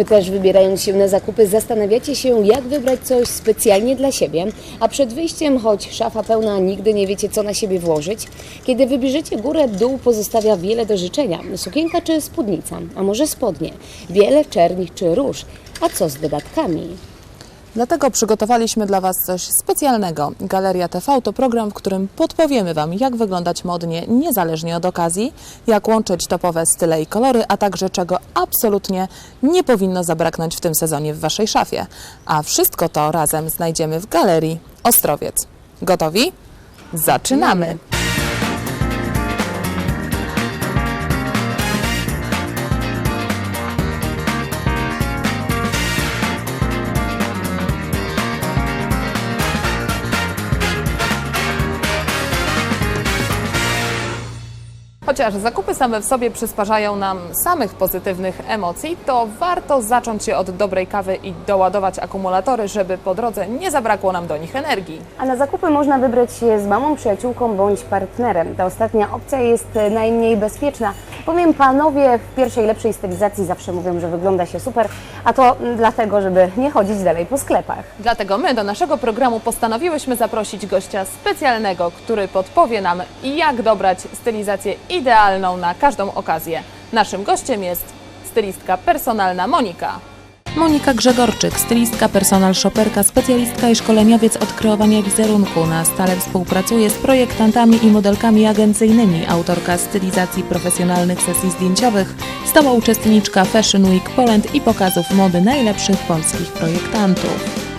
Wy też wybierając się na zakupy zastanawiacie się, jak wybrać coś specjalnie dla siebie, a przed wyjściem, choć szafa pełna, nigdy nie wiecie, co na siebie włożyć. Kiedy wybierzecie górę, dół pozostawia wiele do życzenia. Sukienka czy spódnica, a może spodnie, biele, czerni czy róż. A co z dodatkami? Dlatego przygotowaliśmy dla Was coś specjalnego. Galeria TV to program, w którym podpowiemy Wam, jak wyglądać modnie niezależnie od okazji, jak łączyć topowe style i kolory, a także czego absolutnie nie powinno zabraknąć w tym sezonie w Waszej szafie. A wszystko to razem znajdziemy w Galerii Ostrowiec. Gotowi? Zaczynamy! Chociaż zakupy same w sobie przysparzają nam samych pozytywnych emocji, to warto zacząć się od dobrej kawy i doładować akumulatory, żeby po drodze nie zabrakło nam do nich energii. A na zakupy można wybrać się z mamą, przyjaciółką bądź partnerem. Ta ostatnia opcja jest najmniej bezpieczna. Powiem panowie, w pierwszej lepszej stylizacji zawsze mówią, że wygląda się super, a to dlatego, żeby nie chodzić dalej po sklepach. Dlatego my do naszego programu postanowiłyśmy zaprosić gościa specjalnego, który podpowie nam, jak dobrać stylizację idealną na każdą okazję. Naszym gościem jest stylistka personalna Monika. Monika Grzegorczyk, stylistka, personal shopperka, specjalistka i szkoleniowiec od kreowania wizerunku. Na stale współpracuje z projektantami i modelkami agencyjnymi, autorka stylizacji profesjonalnych sesji zdjęciowych, stała uczestniczka Fashion Week Poland i pokazów mody najlepszych polskich projektantów.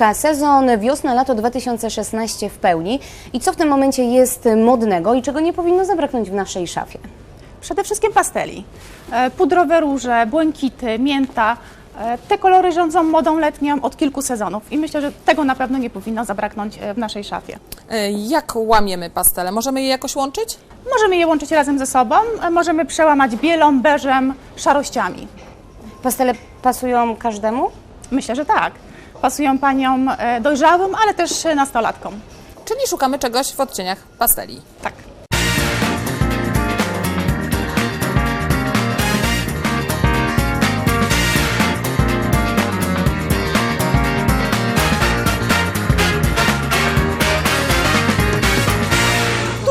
Monika, sezon wiosna-lato 2016 w pełni. I co w tym momencie jest modnego i czego nie powinno zabraknąć w naszej szafie? Przede wszystkim pasteli. E, Pudrowe róże, błękity, mięta. E, Te kolory rządzą modą letnią od kilku sezonów i myślę, że tego na pewno nie powinno zabraknąć e, w naszej szafie. Jak łamiemy pastele? Możemy je jakoś łączyć? Możemy je łączyć razem ze sobą, możemy przełamać bielą, beżem, szarościami. Pastele pasują każdemu? Myślę, że tak. Pasują paniom e, dojrzałym, ale też nastolatkom. Czyli szukamy czegoś w odcieniach pasteli. Tak.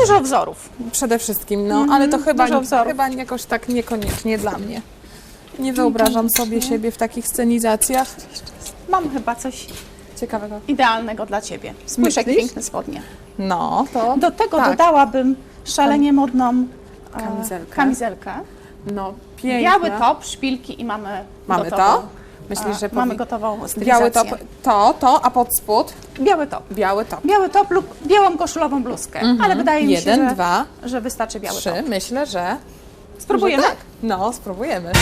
Dużo wzorów. Przede wszystkim, no, ale to chyba, dużo wzorów. chyba jakoś tak niekoniecznie dla mnie. Nie wyobrażam sobie siebie w takich scenizacjach. Mam chyba coś Ciekawego. idealnego dla Ciebie. Spójrz, jakie Myślisz? piękne spodnie. No, to Do tego tak. dodałabym szalenie modną e, Kamizelkę. kamizelkę. No, piękne. Biały top, szpilki i mamy Mamy gotową, to? Myślisz, e, że mamy powi- gotową Biały stylizację. top, to, to, a pod spód Biały top. biały top. Biały top lub białą koszulową bluzkę, ale wydaje mi się, Mhm. Jeden, że, dwa, że wystarczy biały trzy. top. Myślę, że. Spróbujemy? że tak. No, spróbujemy.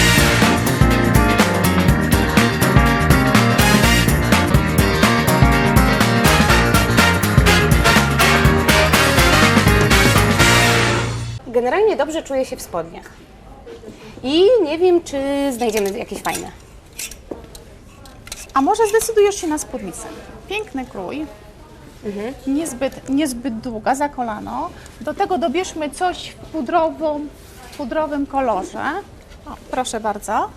Generalnie dobrze czuję się w spodniach. I nie wiem, czy znajdziemy jakieś fajne. A może zdecydujesz się na spódnicę? Piękny krój, Mhm. niezbyt, niezbyt długa, za kolano. Do tego dobierzmy coś w pudrową, w pudrowym kolorze. O, proszę bardzo.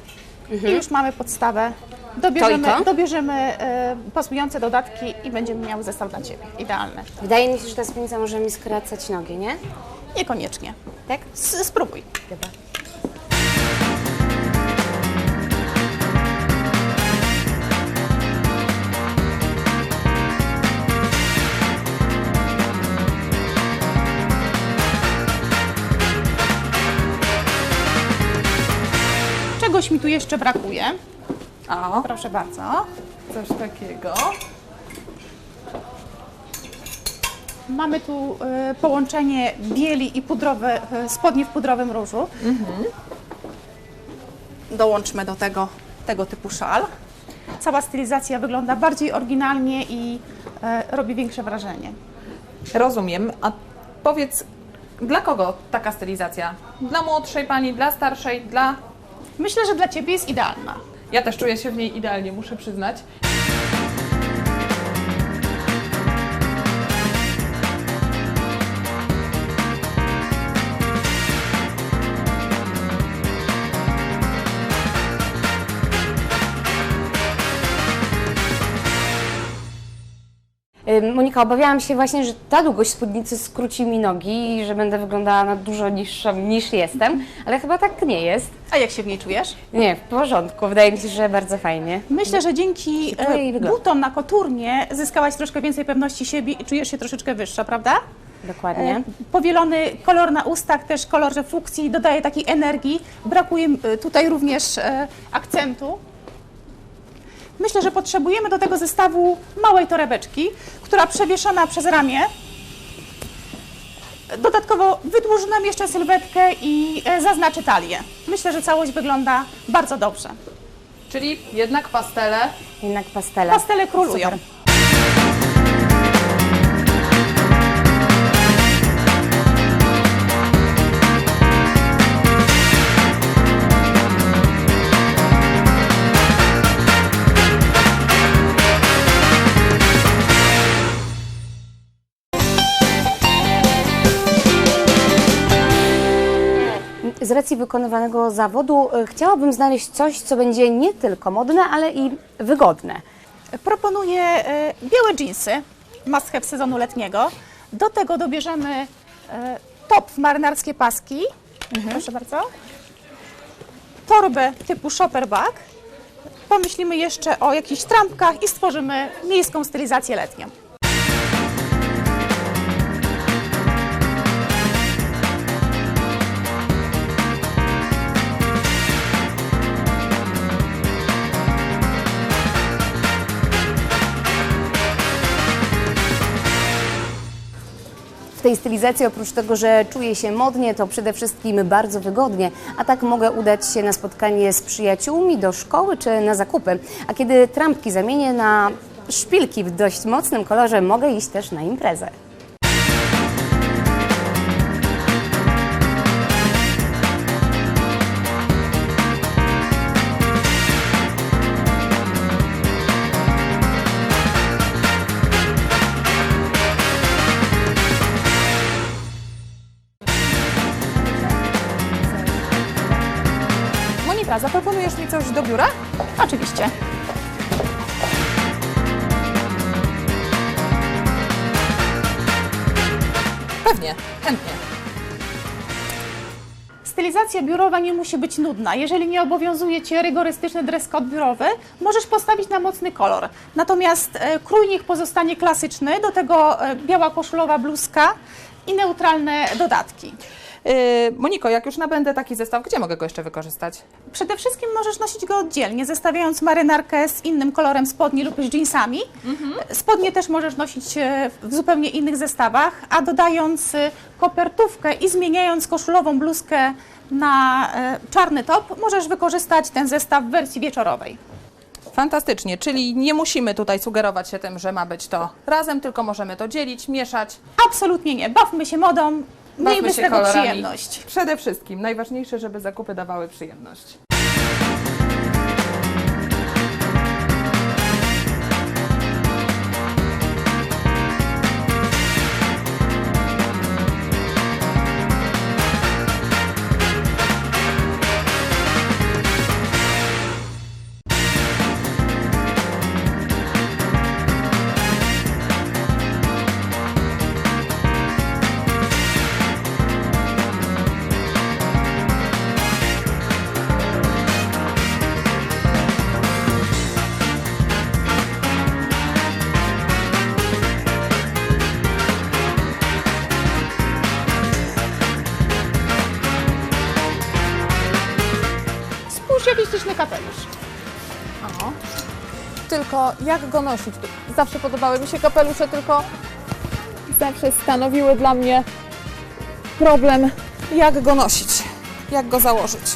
I już mamy podstawę. Dobierzemy, Mhm. To to? dobierzemy e, pasujące dodatki i będziemy miały zestaw dla Ciebie. Idealny. Wydaje mi się, że ta spódnica może mi skracać nogi, nie? Niekoniecznie. Tak? S spróbuj. Dobra. Czegoś mi tu jeszcze brakuje. O. Proszę bardzo. Coś takiego. Mamy tu e, połączenie bieli i pudrowe, e, spodni w pudrowym różu. Dołączmy do tego tego typu szal. Cała stylizacja wygląda bardziej oryginalnie i e, robi większe wrażenie. Rozumiem. A powiedz, dla kogo taka stylizacja? Dla młodszej pani, dla starszej, dla... Myślę, że dla Ciebie jest idealna. Ja też czuję się w niej idealnie, muszę przyznać. Monika, obawiałam się właśnie, że ta długość spódnicy skróci mi nogi i że będę wyglądała na dużo niższą niż jestem, ale chyba tak nie jest. A jak się w niej czujesz? Nie, w porządku, wydaje mi się, że bardzo fajnie. Myślę, że dzięki e, butom na koturnie zyskałaś troszkę więcej pewności siebie i czujesz się troszeczkę wyższa, prawda? Dokładnie. E, Powielony kolor na ustach, też kolor refleksji dodaje takiej energii. Brakuje tutaj również e, akcentu. Myślę, że potrzebujemy do tego zestawu małej torebeczki, która przewieszona przez ramię dodatkowo wydłuży nam jeszcze sylwetkę i e, zaznaczy talię. Myślę, że całość wygląda bardzo dobrze. Czyli jednak pastele. Jednak pastele. Pastele królują. Super. Z racji wykonywanego zawodu y, chciałabym znaleźć coś, co będzie nie tylko modne, ale i wygodne. Proponuję e, białe dżinsy, must have sezonu letniego. Do tego dobierzemy e, top w marynarskie paski, proszę bardzo, torbę typu shopper bag. Pomyślimy jeszcze o jakichś trampkach i stworzymy miejską stylizację letnią. W tej stylizacji oprócz tego, że czuję się modnie, to przede wszystkim bardzo wygodnie, a tak mogę udać się na spotkanie z przyjaciółmi, do szkoły czy na zakupy. A kiedy trampki zamienię na szpilki w dość mocnym kolorze, mogę iść też na imprezę. Do biura? Oczywiście. Pewnie, chętnie. Stylizacja biurowa nie musi być nudna. Jeżeli nie obowiązuje Cię rygorystyczny dress code biurowy, możesz postawić na mocny kolor. Natomiast e, krój niech pozostanie klasyczny, do tego e, biała koszulowa bluzka i neutralne dodatki. Yy, Moniko, jak już nabędę taki zestaw, gdzie mogę go jeszcze wykorzystać? Przede wszystkim możesz nosić go oddzielnie, zestawiając marynarkę z innym kolorem spodni lub z jeansami. Spodnie też możesz nosić e, w zupełnie innych zestawach, a dodając e, kopertówkę i zmieniając koszulową bluzkę na e, czarny top, możesz wykorzystać ten zestaw w wersji wieczorowej. Fantastycznie, czyli nie musimy tutaj sugerować się tym, że ma być to razem, tylko możemy to dzielić, mieszać. Absolutnie nie. Bawmy się modą, miejmy z tego kolorami. przyjemność. Przede wszystkim, najważniejsze, żeby zakupy dawały przyjemność. O. Tylko jak go nosić? Zawsze podobały mi się kapelusze, tylko zawsze stanowiły dla mnie problem, jak go nosić, jak go założyć.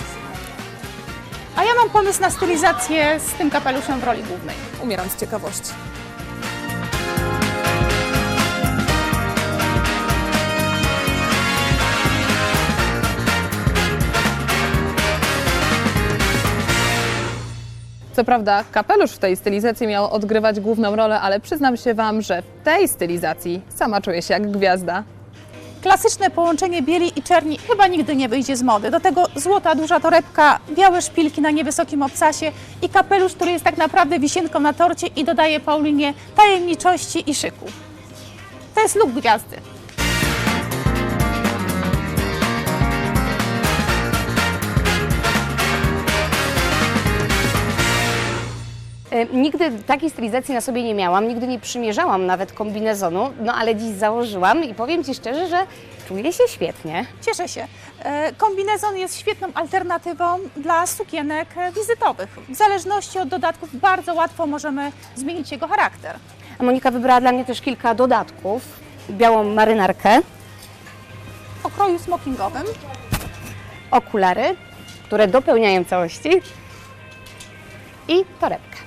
A ja mam pomysł na stylizację z tym kapeluszem w roli głównej. Umieram z ciekawości. Co prawda, kapelusz w tej stylizacji miał odgrywać główną rolę, ale przyznam się Wam, że w tej stylizacji sama czuję się jak gwiazda. Klasyczne połączenie bieli i czerni chyba nigdy nie wyjdzie z mody. Do tego złota duża torebka, białe szpilki na niewysokim obcasie i kapelusz, który jest tak naprawdę wisienką na torcie i dodaje Paulinie tajemniczości i szyku. To jest look gwiazdy. Nigdy takiej stylizacji na sobie nie miałam, nigdy nie przymierzałam nawet kombinezonu, no ale dziś założyłam i powiem Ci szczerze, że czuję się świetnie. Cieszę się. E, Kombinezon jest świetną alternatywą dla sukienek wizytowych. W zależności od dodatków bardzo łatwo możemy zmienić jego charakter. A Monika wybrała dla mnie też kilka dodatków. Białą marynarkę, O kroju smokingowym okulary, które dopełniają całości i torebkę.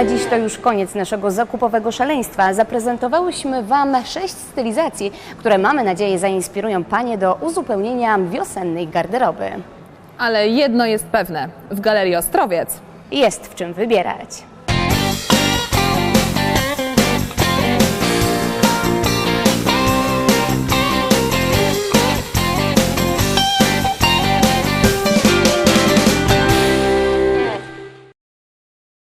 Na dziś to już koniec naszego zakupowego szaleństwa. Zaprezentowałyśmy Wam sześć stylizacji, które mamy nadzieję zainspirują Panie do uzupełnienia wiosennej garderoby. Ale jedno jest pewne, w Galerii Ostrowiec Jest w czym wybierać.